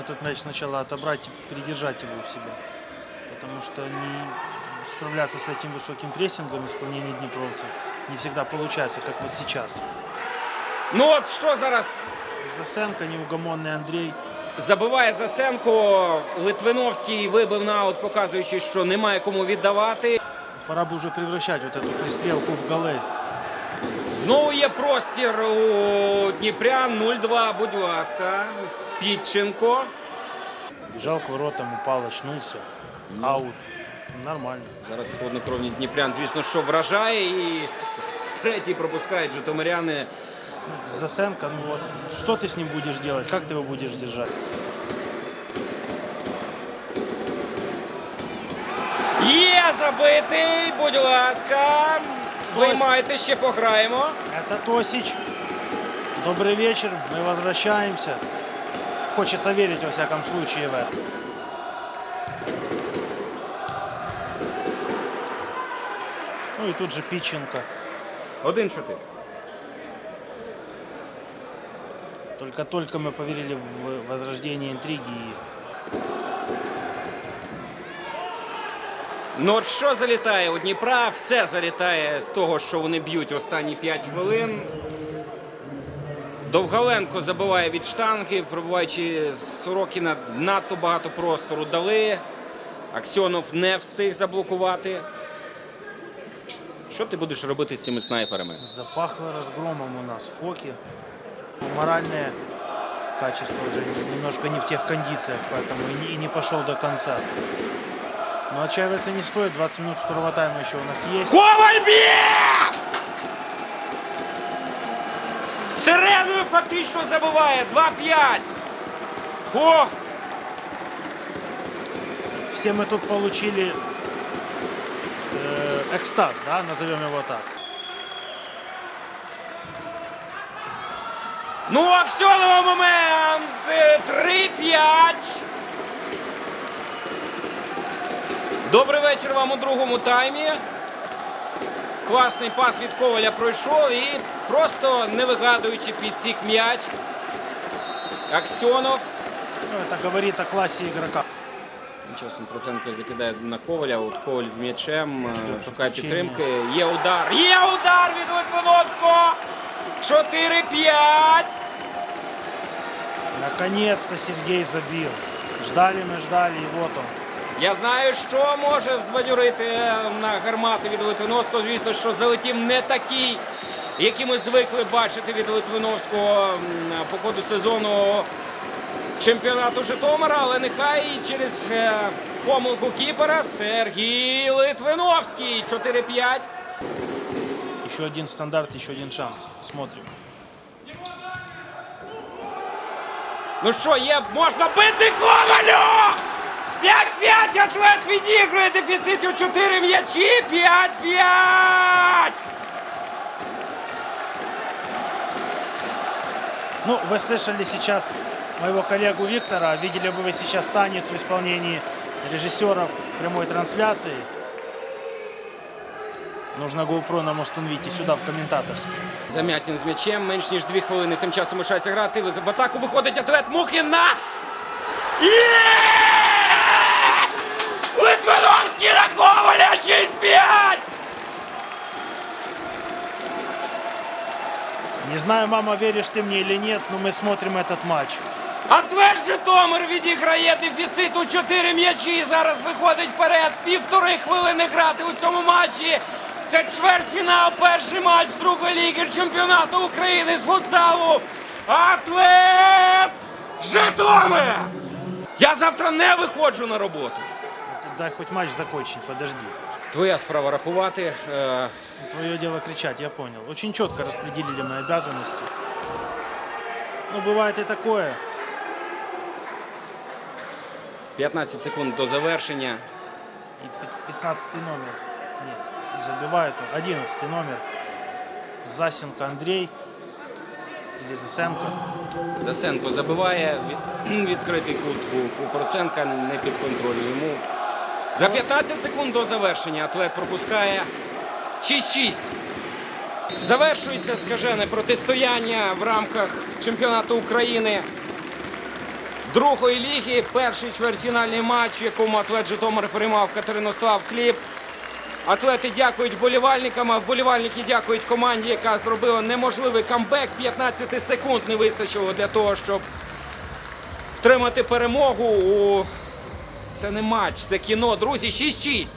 этот мяч сначала отобрать и придержать его у себя. Потому что не справляться с этим высоким прессингом исполнения днепровцев не всегда получается, как вот сейчас. Ну от що зараз Засенко, неугомонный Андрей. забиває Засенко. Литвиновський вибив на аут, показуючи, що немає кому віддавати. Пора бы уже превращать вот эту пристрелку в голы. Знову є простір у Дніпрян 0-2, будь ласка. Підченко. Бежал к воротам, упал, очнулся. Аут. Нормально. Зараз холоднокровність Дніпрян, звісно, що вражає. І третій пропускають житомиряни. Засенко, ну вот, что ты с ним будешь делать? Как ты его будешь держать? Є забитий, будь ласка. Виймайте, ще пограємо. Это Тосич. Добрый вечер, мы возвращаемся. Хочется верить, во всяком случае, в это. Ну и тут же Питченко. 1-4. Только-только мы поверили в возрождение интриги. Ну от що залітає у Дніпра? Все залітає з того, що вони б'ють останні 5 хвилин. Довгаленко забиває від штанги, пробуваючи Сорокіна надто багато простору дали. Аксьонов не встиг заблокувати. Що ти будеш робити з цими снайперами? Запахло разгромом у нас в Фоке. Моральное качество уже немножко не в тех кондициях, поэтому и не, пошел до конца. Но отчаиваться не стоит, 20 минут второго тайма еще у нас есть. Коваль б'є! Середою фактично забиває. 2-5. Ох! Все мы тут получили э, экстаз, да, назовем его так. Ну, у Аксьонова момент. Е, 3-5. Добрий вечір вам у другому таймі. Класний пас від Коваля пройшов і просто не вигадуючи підсік м'яч. Аксьонов. Ну, это говорит о классе игрока. Тим часом Проценко закидає на Коваля. От Коваль з м'ячем е, шукає підтримки. Є удар. Є удар від Литвиновського. 4-5. Наконец-то Сергей забил. Ждали мы, ждали, и вот он. Я знаю, що може збадьорити на гармати від Литвиновського. Звісно, що залетів не такий, який ми звикли бачити від Литвиновського по ходу сезону чемпіонату Житомира, але нехай через е, помилку кіпера Сергій Литвиновський. 4-5. Еще один стандарт, еще один шанс. Смотрим. Ну що, є, можна бити Ковалю! 5-5, атлет відігрує дефіцит у 4 м'ячі. 5-5! Ну, вы слышали сейчас моего коллегу Виктора, видели бы вы сейчас танец в исполнении режиссеров прямой трансляции. Нужно GoPro нам установить и сюда, в комментаторскую. Замятін з м'ячем, менш ніж дві хвилини. Тим часом лишається грати. В атаку виходить атлет Мухін на. Є! знаю, мама, веришь ты мне или нет, но мы смотрим этот матч. Атлет Житомир відіграє дефіцит у 4 м'ячі. І зараз виходить вперед. Півтори хвилини грати у цьому матчі. Це чвертьфінал, перший матч другої ліги чемпіонату України з футзалу. Атлет Житомир! Я завтра не виходжу на роботу. Дай хоть матч закончить, подожди. Твоя справа рахувати. Е, Твое дело кричать, я понял. Очень четко распределили мои обязанности. Ну, бывает и такое. 15 секунд до завершення. И пи- 15 номер. Нет, не забивает он. 11 номер. Засенко Андрей. Или Засенко. Засенко забиває. Від- Відкритий кут був у Проценка, не під контролем йому. За 15 секунд до завершення атлет пропускає 6-6. Завершується скажене протистояння в рамках чемпіонату України. другої ліги. Перший чвертьфінальний матч, в якому атлет Житомир приймав Катеринослав Хліб. Атлети дякують вболівальникам, а вболівальники дякують команді, яка зробила неможливий камбек. 15 секунд не вистачило для того, щоб втримати перемогу. у Це не матч, це кіно. Друзі, 6-6.